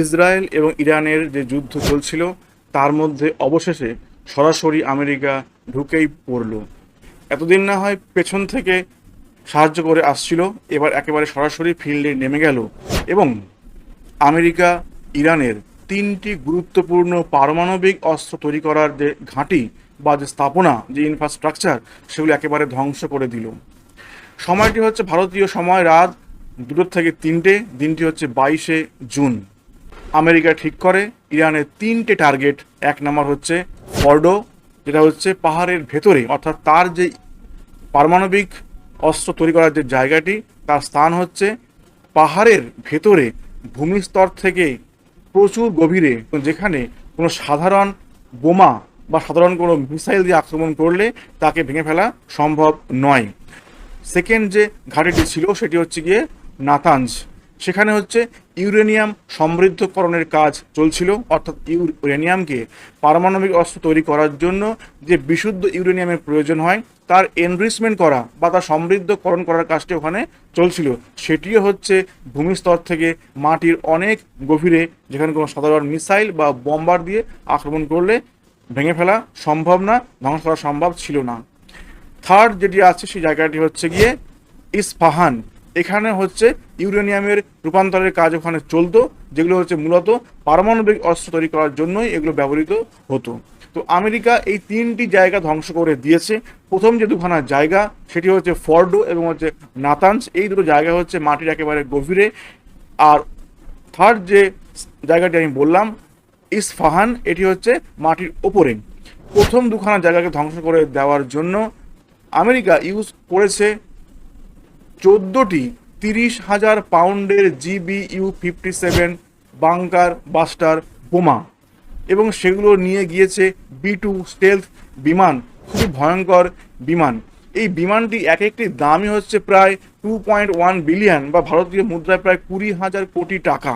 Israel এবং ইরানের যে যুদ্ধ চলছিল, তার মধ্যে অবশেষে সরাসরি আমেরিকা ঢুকেই পড়ল। এতদিন না হয় পেছন থেকে সাহায্য করে আসছিল, এবার একেবারে সরাসরি ফিল্ডে নেমে গেল এবং আমেরিকা, ইরানের তিনটি গুরুত্বপূর্ণ পারমাণবিক অস্ত্র তৈরি করার যে ঘাঁটি বা যে স্থাপনা, যে ইনফ্রাস্ট্রাকচার সেগুলো একেবারে ধ্বংস করে দিল। সময়টি হচ্ছে ভারতীয় সময় রাত দুটোর থেকে তিনটে, দিনটি হচ্ছে বাইশে জুন। আমেরিকা ঠিক করে ইরানের তিনটে টার্গেট এক নম্বর হচ্ছে ফর্ডো, যেটা হচ্ছে পাহাড়ের ভেতরে। অর্থাৎ তার যে পারমাণবিক অস্ত্র তৈরি করার যে জায়গাটি, তার স্থান হচ্ছে পাহাড়ের ভেতরে, ভূমিস্তর থেকে প্রচুর গভীরে, যেখানে কোনো সাধারণ বোমা বা সাধারণ কোনো মিসাইল দিয়ে আক্রমণ করলে তাকে ভেঙে ফেলা সম্ভব নয়। সেকেন্ড যে ঘাটিটি ছিল, সেটি হচ্ছে গিয়ে নাতাঞ্জ সেখানে হচ্ছে ইউরেনিয়াম সমৃদ্ধকরণের কাজ চলছিল, অর্থাৎ ইউরেনিয়ামকে পারমাণবিক অস্ত্র তৈরি করার জন্য যে বিশুদ্ধ ইউরেনিয়ামের প্রয়োজন হয়, তার এনরিচমেন্ট করা বা তার সমৃদ্ধকরণ করার কাজটি ওখানে চলছিল। সেটিও হচ্ছে ভূমিস্তর থেকে মাটির অনেক গভীরে যেখানে কোনো সাধারণ মিসাইল বা বম্বার দিয়ে আক্রমণ করলে ভেঙে ফেলা সম্ভব না, ধ্বংস করা সম্ভব ছিল না। থার্ড যেটি আছে, সেই জায়গাটি হচ্ছে গিয়ে ইস্পাহান। এখানে হচ্ছে ইউরেনিয়ামের রূপান্তরের কাজ ওখানে চলতো, যেগুলো হচ্ছে মূলত পারমাণবিক অস্ত্র তৈরি করার জন্যই এগুলো ব্যবহৃত হতো। তো আমেরিকা এই তিনটি জায়গা ধ্বংস করে দিয়েছে। প্রথম যে দুখানা জায়গা, সেটি হচ্ছে ফর্ডো এবং হচ্ছে নাতানস এই দুটো জায়গা হচ্ছে মাটির একেবারে গভীরে। আর থার্ড যে জায়গাটি আমি বললাম, ইসফাহান, এটি হচ্ছে মাটির ওপরে। প্রথম দুখানা জায়গাকে ধ্বংস করে দেওয়ার জন্য আমেরিকা ইউজ করেছে চোদ্দোটি তিরিশ হাজার পাউন্ডের GB U fifty seven bunker buster বোমা। এবং সেগুলো নিয়ে গিয়েছে বি টু স্টেলথ বিমান, খুবই ভয়ঙ্কর বিমান। এই বিমানটি এক একটি দামই হচ্ছে প্রায় টু পয়েন্ট ওয়ান বিলিয়ন বা ভারতীয় মুদ্রায় প্রায় কুড়ি হাজার কোটি টাকা।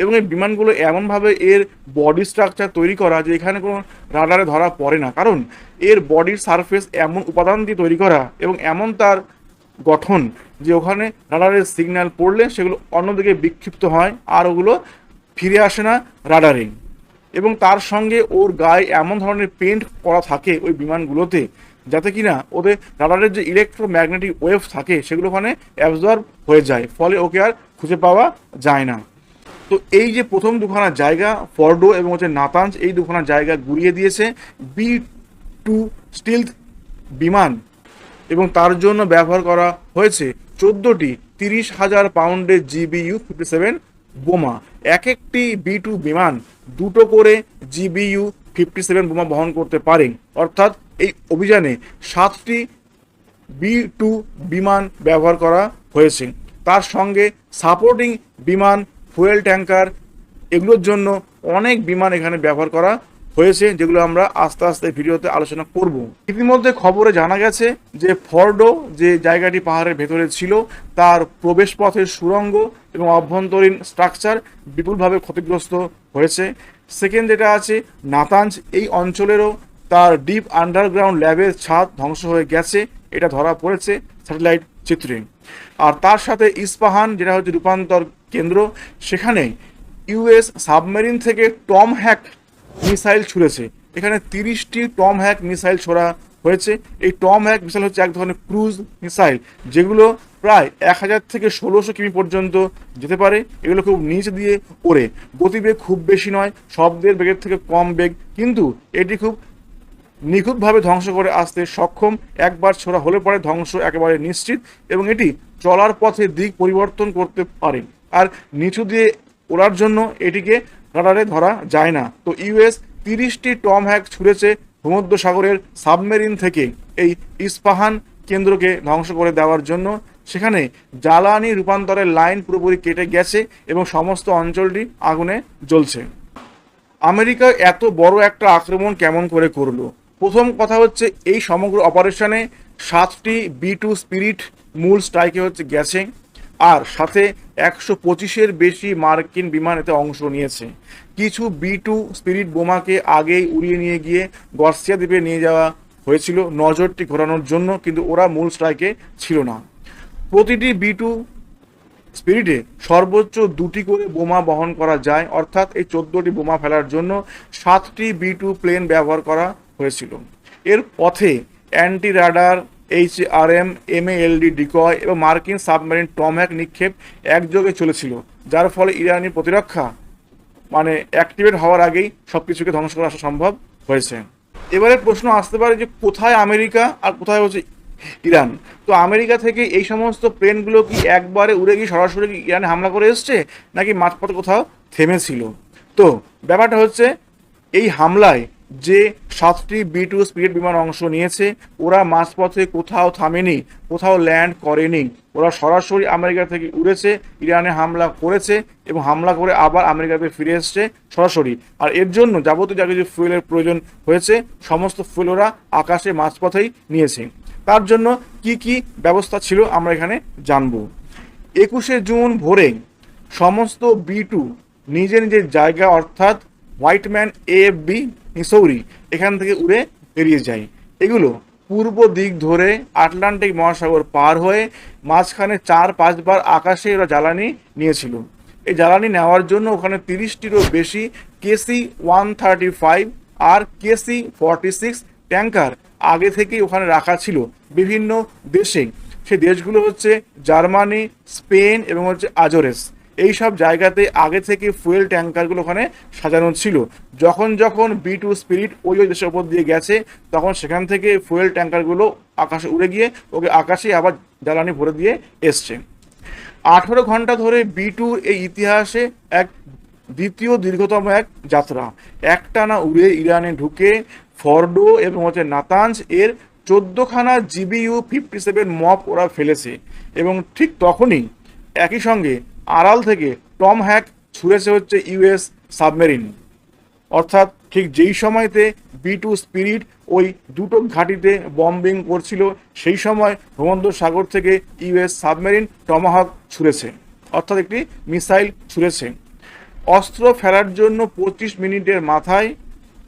এবং এই বিমানগুলো এমনভাবে এর বডি স্ট্রাকচার তৈরি করা যে এখানে কোনো রাডারে ধরা পড়ে না। কারণ এর বডির সারফেস এমন উপাদান দিয়ে তৈরি করা এবং এমন তার গঠন, যে ওখানে রাডারের সিগন্যাল পড়লে সেগুলো অন্যদিকে বিক্ষিপ্ত হয় আর ওগুলো ফিরে আসে না রাডারে এবং তার সঙ্গে ওর গায়ে এমন ধরনের পেন্ট করা থাকে ওই বিমানগুলোতে, যাতে কি না ওদের রাডারের যে ইলেকট্রোম্যাগনেটিক ওয়েভ থাকে সেগুলো ওখানে অ্যাবজর্ব হয়ে যায়, ফলে ওকে আর খুঁজে পাওয়া যায় না। তো এই যে প্রথম দুখানা জায়গা, ফর্ডো এবং হচ্ছে নাতাঞ্জ, এই দুখানা জায়গা গুড়িয়ে দিয়েছে বি টু স্টিল বিমান। এবং তার জন্য ব্যবহার করা হয়েছে চোদ্দোটি তিরিশ হাজার পাউন্ডের জিবিইউ ফিফটি সেভেন বোমা। এক একটি বি টু বিমান দুটো করে জিবিইউ ফিফটি সেভেন বোমা বহন করতে পারে। অর্থাৎ এই অভিযানে সাতটি বি টু বিমান ব্যবহার করা হয়েছে। তার সঙ্গে সাপোর্টিং বিমান, ফুয়েল ট্যাঙ্কার, এগুলোর জন্য অনেক বিমান এখানে ব্যবহার করা হয়েছে, যেগুলো আমরা আস্তে আস্তে ভিডিওতে আলোচনা করব। ইতিমধ্যে খবরে জানা গেছে যে ফর্ডো যে জায়গাটি পাহাড়ের ভেতরে ছিল, তার প্রবেশপথের সুড়ঙ্গ এবং অভ্যন্তরীণ স্ট্রাকচার বিপুলভাবে ক্ষতিগ্রস্ত হয়েছে। সেকেন্ড যেটা আছে, নাতাঞ্জ, এই অঞ্চলেরও তার ডিপ আন্ডারগ্রাউন্ড ল্যাবের ছাদ ধ্বংস হয়ে গেছে, এটা ধরা পড়েছে স্যাটেলাইট চিত্রে। আর তার সাথে ইস্পাহান, যেটা হচ্ছে রূপান্তর কেন্দ্র, সেখানে ইউএস সাবমেরিন থেকে টম হ্যাক মিসাইল ছুড়েছে। এখানে তিরিশটি টম হ্যাক মিসাইল ছোড়া হয়েছে। এই টম হ্যাক মিসাইল হচ্ছে এক ধরনের ক্রুজ মিসাইল, যেগুলো প্রায় এক হাজার থেকে ষোলোশো কিমি পর্যন্ত যেতে পারে। এগুলো খুব নিচ দিয়ে ওড়ে। গতিবেগ খুব বেশি নয়, শব্দের বেগের থেকে কম বেগ, কিন্তু এটি খুব নিখুঁতভাবে ধ্বংস করে আসতে সক্ষম। একবার ছোড়া হলে পরে ধ্বংস একেবারে নিশ্চিত, এবং এটি চলার পথে দিক পরিবর্তন করতে পারে। আর নিচু দিয়ে ওড়ার জন্য এটিকে রাডারে ধরা যায় না। তো ইউএস তিরিশটি টম হ্যাক ছুঁড়েছে ভূমধ্য সাগরের সাবমেরিন থেকে এই ইস্পাহান কেন্দ্রকে ধ্বংস করে দেওয়ার জন্য। সেখানে জ্বালানি রূপান্তরের লাইন পুরোপুরি কেটে গেছে এবং সমস্ত অঞ্চলটি আগুনে জ্বলছে। আমেরিকা এত বড় একটা আক্রমণ কেমন করে করল? প্রথম কথা হচ্ছে এই সমগ্র অপারেশনে সাতটি বি টু স্পিরিট মূল স্ট্রাইকে হচ্ছে গেছে। আর সাথে একশো পঁচিশের বেশি মার্কিন বিমান এতে অংশ নিয়েছে। কিছু বি টু স্পিরিট বোমাকে আগেই উড়িয়ে নিয়ে গিয়ে গর্সিয়া দ্বীপে নিয়ে যাওয়া হয়েছিল। নজরটি ঘোরানোর জন্য কিন্তু ওরা মূল স্ট্রাইকে ছিল না। প্রতিটি বি টু স্পিরিটে সর্বোচ্চ দুটি করে বোমা বহন করা যায়, অর্থাৎ এই চোদ্দোটি বোমা ফেলার জন্য সাতটি বি টু প্লেন ব্যবহার করা হয়েছিল। এর পথে anti radar H R M M LD decoy এবং মার্কিন সাবমেরিন টমহ্যাক নিক্ষেপ একযোগে চলেছিল, যার ফলে ইরানি প্রতিরক্ষা মানে অ্যাক্টিভেট হওয়ার আগেই সব কিছুকে ধ্বংস করা আসা সম্ভব হয়েছে। এবারে প্রশ্ন আসতে পারে যে কোথায় আমেরিকা আর কোথায় হচ্ছে ইরান? তো আমেরিকা থেকে এই সমস্ত প্লেনগুলো কি একবারে উড়ে গিয়ে সরাসরি ইরানে হামলা করে এসছে, নাকি মাঝপথে কোথাও থেমেছিল? তো ব্যাপারটা হচ্ছে, এই হামলায় যে সাতটি বি টু স্পিরিট বিমান অংশ নিয়েছে, ওরা মাঝপথে কোথাও থামেনি, কোথাও ল্যান্ড করেনি। ওরা সরাসরি আমেরিকা থেকে উড়েছে, ইরানে হামলা করেছে এবং হামলা করে আবার আমেরিকাতে ফিরে এসছে সরাসরি। আর এর জন্য যাবতীয় যা কিছু ফুয়েলের প্রয়োজন হয়েছে, সমস্ত ফুয়েল ওরা আকাশে মাঝপথেই নিয়েছে। তার জন্য কি কি ব্যবস্থা ছিল আমরা এখানে জানব। একুশে জুন ভোরে সমস্ত বি টু নিজের নিজের জায়গা অর্থাৎ হোয়াইটম্যান এ বি মিসৌরি এখান থেকে উড়ে বেরিয়ে যায় এগুলো পূর্ব দিক ধরে আটলান্টিক মহাসাগর পার হয়ে মাঝখানে চার পাঁচবার আকাশে ওরা জ্বালানি নিয়েছিল। এই জ্বালানি নেওয়ার জন্য ওখানে তিরিশটিরও বেশি কেসি ওয়ান থার্টি ফাইভ আর কেসি ফর্টি সিক্স ট্যাঙ্কার আগে থেকেই ওখানে রাখা ছিল বিভিন্ন দেশে। সেই দেশগুলো হচ্ছে জার্মানি, স্পেন এবং হচ্ছে আজোরেস। এই সব জায়গাতে আগে থেকে ফুয়েল ট্যাঙ্কারগুলো ওখানে সাজানো ছিল। যখন যখন বি টু স্পিরিট ওই ওই দেশের ওপর দিয়ে গেছে, তখন সেখান থেকে ফুয়েল ট্যাঙ্কারগুলো আকাশে উড়ে গিয়ে ওকে আকাশে আবার জ্বালানি ভরে দিয়ে এসছে। আঠেরো ঘণ্টা ধরে বি টুর এই ইতিহাসে এক দ্বিতীয় দীর্ঘতম এক যাত্রা। একটানা উড়ে ইরানে ঢুকে ফর্ডো এবং হচ্ছে নাতাঞ্জ এর চোদ্দোখানা জিবিইউ ফিফটি সেভেন মপ ওরা ফেলেছে। এবং ঠিক তখনই একই সঙ্গে আড়াল থেকে টম হ্যাক ছুঁড়েছে হচ্ছে ইউএস সাবমেরিন। অর্থাৎ ঠিক যেই সময়তে বি টু স্পিরিট ওই দুটো ঘাঁটিতে বম্বিং করছিল, সেই সময় ভূমধ্য সাগর থেকে ইউএস সাবমেরিন টমাহক ছুঁড়েছে, অর্থাৎ একটি মিসাইল ছুঁড়েছে। অস্ত্র ফেলার জন্য পঁচিশ মিনিটের মাথায়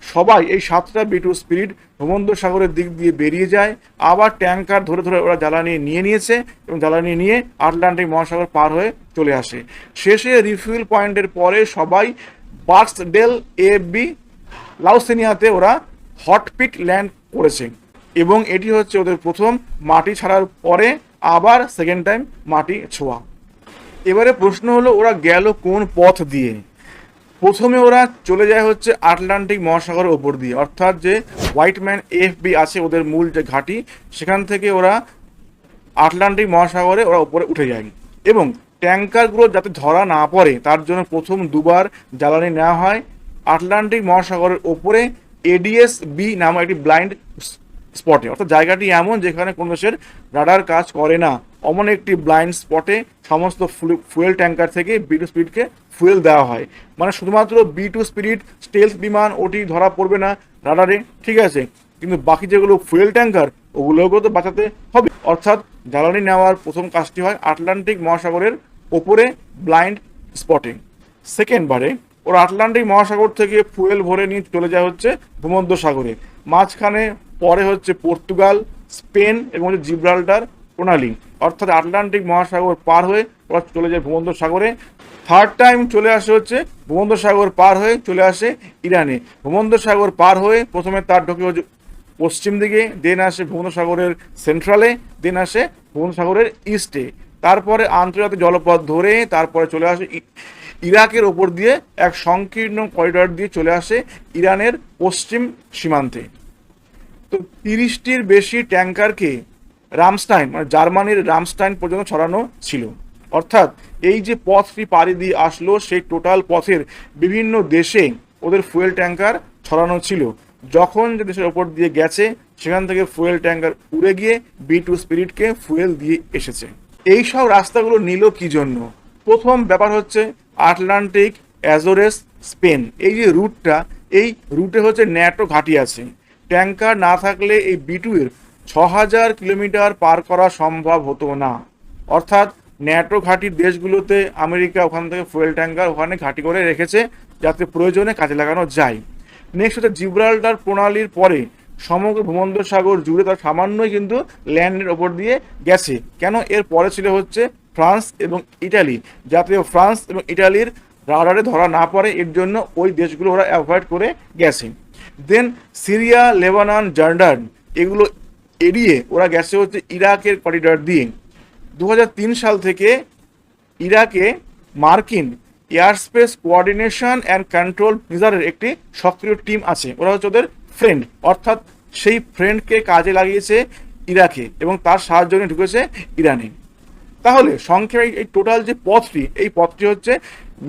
সবাই এই সাতটা বি টু স্পিরিট ভূমধ্য সাগরের দিক দিয়ে বেরিয়ে যায়। আবার ট্যাঙ্কার ধরে ধরে ওরা জ্বালানি নিয়ে নিয়েছে এবং জ্বালানি নিয়ে আটলান্টিক মহাসাগর পার হয়ে চলে আসে। শেষে রিফিউল পয়েন্টের পরে সবাই বার্কসডেল বি লাউসেনিয়াতে ওরা হটপিট ল্যান্ড করেছে এবং এটি হচ্ছে ওদের প্রথম মাটি ছাড়ার পরে আবার সেকেন্ড টাইম মাটি ছোঁয়া। এবারে প্রশ্ন হলো, ওরা গেল কোন পথ দিয়ে? প্রথমে ওরা চলে যায় হচ্ছে আটলান্টিক মহাসাগরের ওপর দিয়ে। অর্থাৎ যে হোয়াইট হোয়াইটম্যান এফবি আছে, ওদের মূল যে ঘাঁটি, সেখান থেকে ওরা আটলান্টিক মহাসাগরে ওরা উপরে উঠে যায়। এবং ট্যাঙ্কারগুলো যাতে ধরা না পড়ে, তার জন্য প্রথম দুবার জ্বালানি নেওয়া হয়। আটলান্টিক মহাসাগরের ওপরে এডিএস বি নামে একটি ব্লাইন্ড স্পটে। অর্থাৎ জায়গাটি এমন যেখানে কোনো দেশের রাডার কাজ করে না। অমন একটি ব্লাইন্ড স্পটে সমস্ত ফুয়েল ট্যাঙ্কার থেকে বি টু স্পিরিটকে ফুয়েল দেওয়া হয়। মানে শুধুমাত্র বি টু স্পিরিট স্টেলস বিমান, ওটি ধরা পড়বে না রাডারে, ঠিক আছে? কিন্তু বাকি যেগুলো ফুয়েল ট্যাঙ্কার ওগুলোকেও তো বাঁচাতে হবে। অর্থাৎ জ্বালানি নেওয়ার প্রথম কাজটি হয় আটলান্টিক মহাসাগরের ওপরে ব্লাইন্ড স্পটে সেকেন্ড বারে, ওরা আটলান্টিক মহাসাগর থেকে ফুয়েল ভরে নিয়ে চলে যায় হচ্ছে ভূমধ্য সাগরে মাঝখানে, পরে হচ্ছে পর্তুগাল স্পেন এবং হচ্ছে জিব্রাল্টার প্রণালী। অর্থাৎ আটলান্টিক মহাসাগর পার হয়ে ওরা চলে যায় ভূমধ্য সাগরে থার্ড টাইম চলে আসে হচ্ছে ভূমধ্য সাগর পার হয়ে চলে আসে ইরানে। ভূমধ্য সাগর পার হয়ে প্রথমে তার ঢোকে পশ্চিম দিকে দেন আসে ভূমধ্য সাগরের সেন্ট্রালে দেন আসে ভূমধ্য সাগরের ইস্টে তারপরে আন্তর্জাতিক জলপথ ধরে তারপরে চলে আসে ইরাকের ওপর দিয়ে এক সংকীর্ণ করিডর দিয়ে চলে আসে ইরানের পশ্চিম সীমান্তে। তো তিরিশটির বেশি ট্যাঙ্কারকে রামস্টাইন মানে জার্মানির রামস্টাইন পর্যন্ত ছড়ানো ছিল। অর্থাৎ এই যে পথটি পাড়ি দিয়ে আসলো, সেই টোটাল পথের বিভিন্ন দেশে ওদের ফুয়েল ট্যাঙ্কার ছড়ানো ছিল। যখন যে দেশের ওপর দিয়ে গেছে, সেখান থেকে ফুয়েল ট্যাঙ্কার উড়ে গিয়ে বি টু স্পিরিটকে ফুয়েল দিয়ে এসেছে। এই সব রাস্তাগুলো নিল কি জন্য? প্রথম ব্যাপার হচ্ছে আটলান্টিক, অ্যাজোরেস, স্পেন। এই যে রুটটা, এই রুটে হচ্ছে ন্যাটো ঘাঁটি আছে। ট্যাঙ্কার না থাকলে এই বিটুয়ের ছ হাজার কিলোমিটার পার করা সম্ভব হতো না। অর্থাৎ ন্যাটো ঘাঁটির দেশগুলোতে আমেরিকা ওখান থেকে ফুয়েল ট্যাঙ্কার ওখানে ঘাঁটি করে রেখেছে যাতে প্রয়োজনে কাজে লাগানো যায়। নেক্সট হচ্ছে জিব্রাল্টার প্রণালীর পরে সমগ্র ভূমধ্য সাগর জুড়ে তার সামান্যই কিন্তু ল্যান্ডের ওপর দিয়ে গেছে। কেন? এর পরে ছিল হচ্ছে ফ্রান্স এবং ইটালি। যাতে ফ্রান্স এবং ইটালির রাডারে ধরা না পড়ে, এর জন্য ওই দেশগুলো ওরা অ্যাভয়েড করে গেছে। দেন সিরিয়া, লেবানন, জর্ডান, এগুলো এড়িয়ে ওরা গেছে হচ্ছে ইরাকের করিডর দিয়ে। দু হাজার তিন সাল থেকে ইরাকে মার্কিন এয়ারস্পেস কোঅর্ডিনেশন অ্যান্ড কন্ট্রোল মিজারের একটি সক্রিয় টিম আছে। ওরা হচ্ছে ওদের ফ্রেন্ড অর্থাৎ সেই ফ্রেন্ডকে কাজে লাগিয়েছে ইরাকে এবং তার সাহায্য নিয়ে ঢুকেছে ইরানে। তাহলে সংক্ষেপে এই টোটাল যে পথটি, এই পথটি হচ্ছে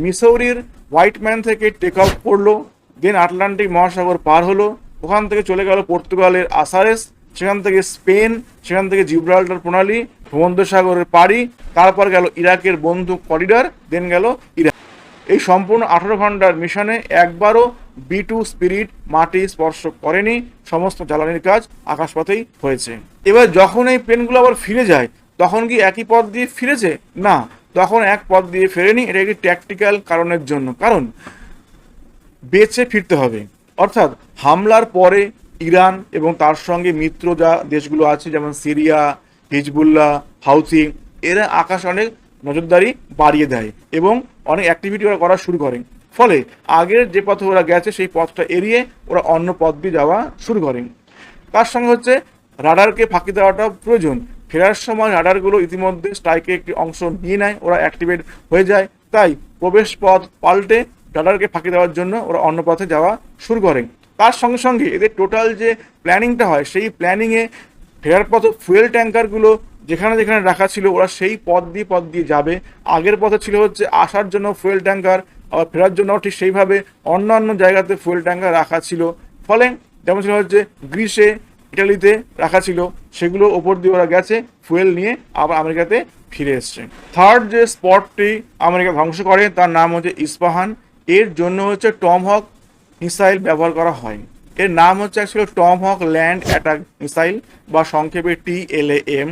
মিসৌরির হোয়াইট ম্যান থেকে টেক অফ করল দেন আটলান্টিক মহাসাগর পার হলো, ওখান থেকে চলে গেল পর্তুগালের আসারেস সেখান থেকে স্পেন, সেখান থেকে জিব্রাল্টার প্রণালী, ভূমধ্যসাগরের পাড়ি, তারপর গেল ইরাকের বন্ধু করিডর দেন গেল ইরাক। এই সম্পূর্ণ আঠারো ঘণ্টার মিশনে একবারও বি টু স্পিরিট মাটি স্পর্শ করেনি, সমস্ত জ্বালানির কাজ আকাশপথেই হয়েছে। এবার যখন এই প্লেনগুলো আবার ফিরে যায়, তখন কি একই পথ দিয়ে ফিরেছে? না, তখন এক পথ দিয়ে ফেরেনি, এটা একটি ট্যাকটিক্যাল কারণের জন্য। কারণ, বেঁচে ফিরতে হবে। অর্থাৎ, হামলার পরে ইরান এবং তার সঙ্গে মিত্র যা দেশগুলো আছে, যেমন সিরিয়া, হিজবুল্লাহ হাউথি এরা আকাশ অনেক নজরদারি বাড়িয়ে দেয় এবং অনেক অ্যাক্টিভিটি ওরা করা শুরু করে। ফলে আগের যে পথে ওরা গেছে, সেই পথটা এড়িয়ে ওরা অন্য পথ দিয়ে যাওয়া শুরু করে। তার সঙ্গে হচ্ছে রাডারকে ফাঁকি দেওয়াটা প্রয়োজন। ফেরার সময় রাডারগুলো ইতিমধ্যে স্ট্রাইকে একটি অংশ নিয়ে নেয়, ওরা অ্যাক্টিভেট হয়ে যায়। তাই প্রবেশ পথ পাল্টে রাডারকে ফাঁকি দেওয়ার জন্য ওরা অন্য পথে যাওয়া শুরু করে। তার সঙ্গে সঙ্গে এদের টোটাল যে প্ল্যানিংটা হয়, সেই প্ল্যানিংয়ে ফেরার পথে ফুয়েল ট্যাঙ্কারগুলো যেখানে যেখানে রাখা ছিল, ওরা সেই পথ দিয়ে পথ দিয়ে যাবে। আগের পথে ছিল হচ্ছে আসার জন্য ফুয়েল ট্যাঙ্কার আবার ফেরার জন্য ঠিক সেইভাবে অন্যান্য জায়গাতে ফুয়েল ট্যাঙ্কার রাখা ছিল। ফলে যেমন ছিল হচ্ছে গ্রিসে ইটালিতে রাখা ছিল, সেগুলো ওপর দিয়ে ওরা গেছে ফুয়েল নিয়ে আবার আমেরিকাতে ফিরে এসছে। থার্ড যে স্পটটি আমেরিকা ধ্বংস করে, তার নাম হচ্ছে ইস্পাহান। এর জন্য হচ্ছে টম হক মিসাইল ব্যবহার করা হয় এর নাম হচ্ছে actually Tomahawk land attack missile বা সংক্ষেপে টি এল এম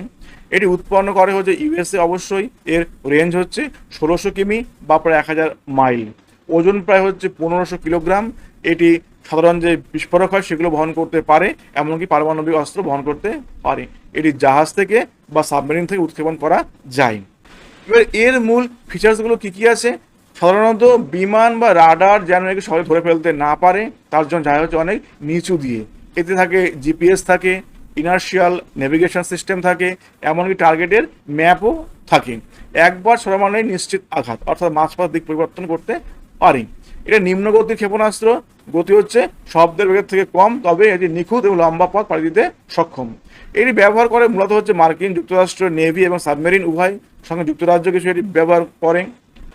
এটি উৎপন্ন করে হচ্ছে ইউএসএ অবশ্যই। এর রেঞ্জ হচ্ছে ষোলোশো কিমি বা প্রায় এক হাজার মাইল। ওজন প্রায় হচ্ছে পনেরোশো কিলোগ্রাম। এটি সাধারণ যে বিস্ফোরক হয় সেগুলো বহন করতে পারে, এমনকি পারমাণবিক অস্ত্র বহন করতে পারে। এটি জাহাজ থেকে বা সাবমেরিন থেকে উৎক্ষেপণ করা যায়। এবার এর মূল ফিচার্সগুলো কী কী আছে? সাধারণত বিমান বা রাডার যেন একে সবাই ধরে ফেলতে না পারে, তার জন্য যায় হচ্ছে অনেক নিচু দিয়ে। এতে থাকে জিপিএস থাকে ইনার্শিয়াল নেভিগেশন সিস্টেম থাকে, এমনকি টার্গেটের ম্যাপও থাকে। একবার ছোড়া মানে নিশ্চিত আঘাত, অর্থাৎ মাঝপথ দিক পরিবর্তন করতে পারে। এটা নিম্ন গতির ক্ষেপণাস্ত্র, গতি হচ্ছে শব্দের বেগের থেকে কম, তবে এটি নিখুঁত এবং লম্বা পথ পাড়ি দিতে সক্ষম। এটি ব্যবহার করে মূলত হচ্ছে মার্কিন যুক্তরাষ্ট্র, নেভি এবং সাবমেরিন উভয় সঙ্গে যুক্তরাজ্য কিছু এটি ব্যবহার করে।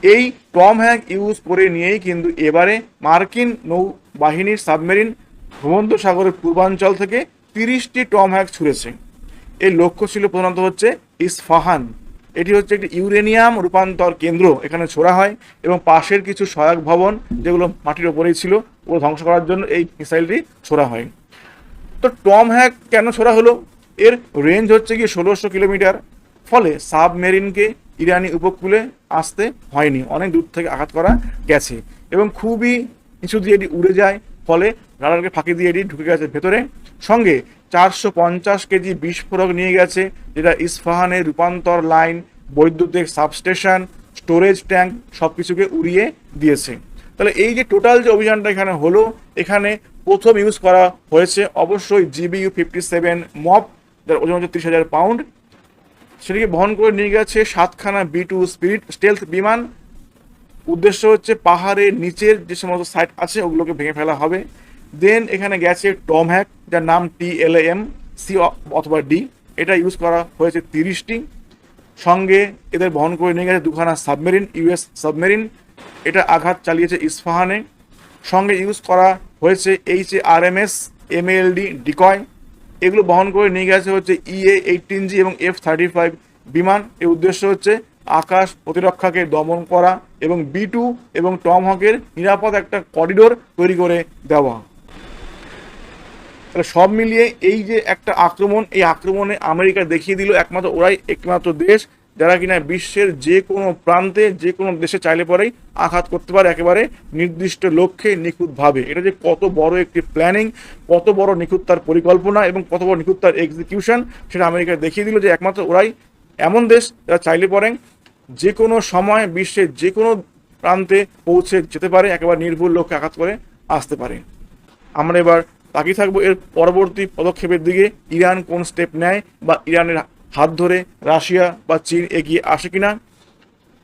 এই টম হ্যাক ইউজ করে নিয়েই কিন্তু এবারে মার্কিন নৌবাহিনীর সাবমেরিন ভূমধ্য সাগরের পূর্বাঞ্চল থেকে তিরিশটি টম হ্যাক ছুঁড়েছে। এর লক্ষ্য ছিল প্রধানত হচ্ছে ইসফাহান। এটি হচ্ছে একটি ইউরেনিয়াম রূপান্তর কেন্দ্র, এখানে ছোড়া হয় এবং পাশের কিছু সহায়ক ভবন যেগুলো মাটির ওপরেই ছিল ও ধ্বংস করার জন্য এই মিসাইলটি ছোড়া হয়। তো টম হ্যাক কেন ছোড়া হলো? এর রেঞ্জ হচ্ছে গিয়ে ষোলোশো কিলোমিটার। ফলে সাবমেরিনকে ইরানি উপকূলে আসতে হয়নি। অনেক দূর থেকে আঘাত করা গেছে এবং খুবই নিচু দিয়ে এটি উড়ে যায়, ফলে রাডারকে ফাঁকি দিয়ে এটি ঢুকে গেছে ভেতরে। সঙ্গে চারশো পঞ্চাশ কেজি বিস্ফোরক নিয়ে গেছে, যেটা ইস্পাহানের রূপান্তর লাইন, বৈদ্যুতিক সাবস্টেশন, স্টোরেজ ট্যাঙ্ক সব কিছুকে উড়িয়ে দিয়েছে। তাহলে এই যে টোটাল যে অভিযানটা এখানে হলো, এখানে প্রথম ইউজ করা হয়েছে অবশ্যই জিবিইউ ফিফটি সেভেন মপ যার ওজন হচ্ছে ত্রিশ হাজার পাউন্ড। সেটিকে বহন করে নিয়ে গেছে সাতখানা বি টু স্পিরিট স্টেলথ বিমান। উদ্দেশ্য হচ্ছে পাহাড়ের নিচের যে সমস্ত সাইট আছে, ওগুলোকে ভেঙে ফেলা হবে। দেন এখানে গেছে টম হ্যাক যার নাম T L A M C অথবা ডি এটা ইউজ করা হয়েছে তিরিশটি। সঙ্গে এদের বহন করে নিয়ে গেছে দুখানা সাবমেরিন ইউএস সাবমেরিন এটা আঘাত চালিয়েছে ইস্পাহানে সঙ্গে ইউজ করা হয়েছে H A R M S M L D decoy এগুলো বহন করে নিয়ে গেছে হচ্ছে ইএ এইটিন জি এবং এফ থার্টি ফাইভ বিমান। এর উদ্দেশ্য হচ্ছে আকাশ প্রতিরক্ষাকে দমন করা এবং বি টু এবং টম হকের নিরাপদ একটা করিডোর তৈরি করে দেওয়া। তাহলে সব মিলিয়ে এই যে একটা আক্রমণ, এই আক্রমণে আমেরিকা দেখিয়ে দিল একমাত্র ওরাই একমাত্র দেশ। যারা কিনা বিশ্বের যে কোনো প্রান্তে যে কোনো দেশে চাইলে পরেই আঘাত করতে পারে, একেবারে নির্দিষ্ট লক্ষ্যে নিখুঁতভাবে। এটা যে কত বড় একটি প্ল্যানিং কত বড় নিখুঁত তার পরিকল্পনা এবং কত বড় নিখুঁত তার এক্সিকিউশন সেটা আমেরিকা দেখিয়ে দিল যে একমাত্র ওরাই এমন দেশ যারা চাইলে পরে যে কোনো সময় বিশ্বের যে কোনো প্রান্তে পৌঁছে যেতে পারে, একেবারে নির্ভুল লক্ষ্যে আঘাত করে আসতে পারে। আমরা এবার তাকিয়ে থাকব এর পরবর্তী পদক্ষেপের দিকে, ইরান কোন স্টেপ নেয় বা ইরানের হাত ধরে রাশিয়া বা চীন এগিয়ে আসে কিনা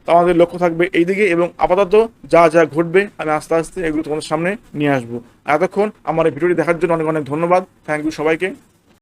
আমাদের লক্ষ্য থাকবে এই দিকে এবং আপাতত যা যা ঘটবে আমি আস্তে আস্তে এগুলো তোমাদের সামনে নিয়ে আসব। এতক্ষণ আমার এই ভিডিওটি দেখার জন্য অনেক অনেক ধন্যবাদ। থ্যাংক ইউ সবাইকে।